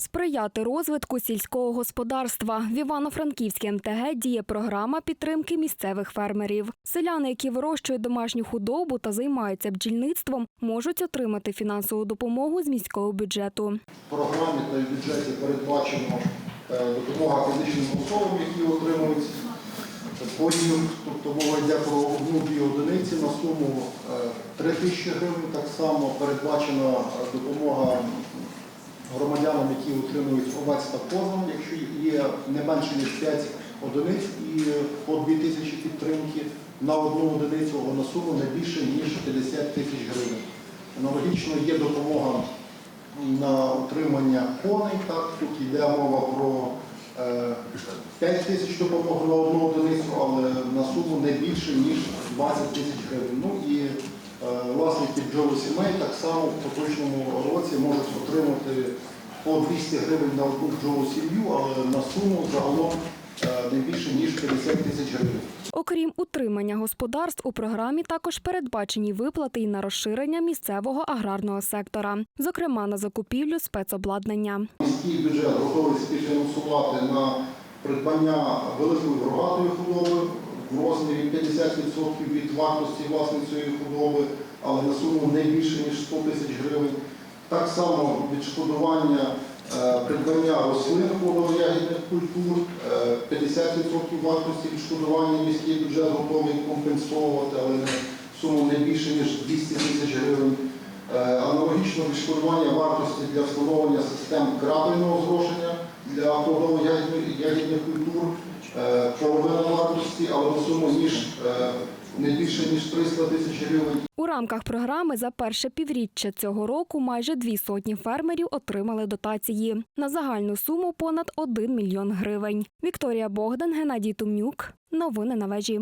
Сприяти розвитку сільського господарства в Івано-Франківській МТГ діє програма підтримки місцевих фермерів. Селяни, які вирощують домашню худобу та займаються бджільництвом, можуть отримати фінансову допомогу з міського бюджету. В програмі та в бюджеті передбачено е, допомога фізичним особам, які отримують поїв, тобто мова йде про одну-дві одиниці на суму е, 3 тисячі гривень. Так само передбачена е, допомога громадянам, які отримують овець та козам, якщо є не менше ніж 5 одиниць і по 2 тисячі підтримки на одну одиницю на суму не більше ніж 50 тисяч гривень. Аналогічно є допомога на утримання коней. Так, тут йде мова про е, 5 тисяч допомог на одну одиницю, але на суму не більше, ніж 20 тисяч гривень. Ну і е, власники бджолосімей так само в поточному році можуть отримати по 200 гривень на одну бджолосім'ю, але на суму загалом е, не більше, ніж 50 тисяч гривень. Окрім утримання господарств, у програмі також передбачені виплати й на розширення місцевого аграрного сектора, зокрема на закупівлю спецобладнання. Міський бюджет готовий співфінансувати на придбання великої рогатої худоби в розмірі 50% від вартості власне цієї худоби, але на суму не більше ніж 100 тисяч. Так само відшкодування е, придбання рослин плодово-ягідних культур, е, 50% вартості відшкодування міський бюджет готовий компенсовувати, але суму не більше ніж 200 тисяч гривень. Е, Аналогічно відшкодування вартості для встановлення систем крапельного зрошення для плодово-ягідних культур, е, половина вартості, але на суму ніж е, не більше ніж 300 тисяч гривень. У рамках програми за перше півріччя цього року майже дві сотні фермерів отримали дотації на загальну суму понад 1 мільйон гривень. Вікторія Богдан, Геннадій Тумнюк. Новини на вежі.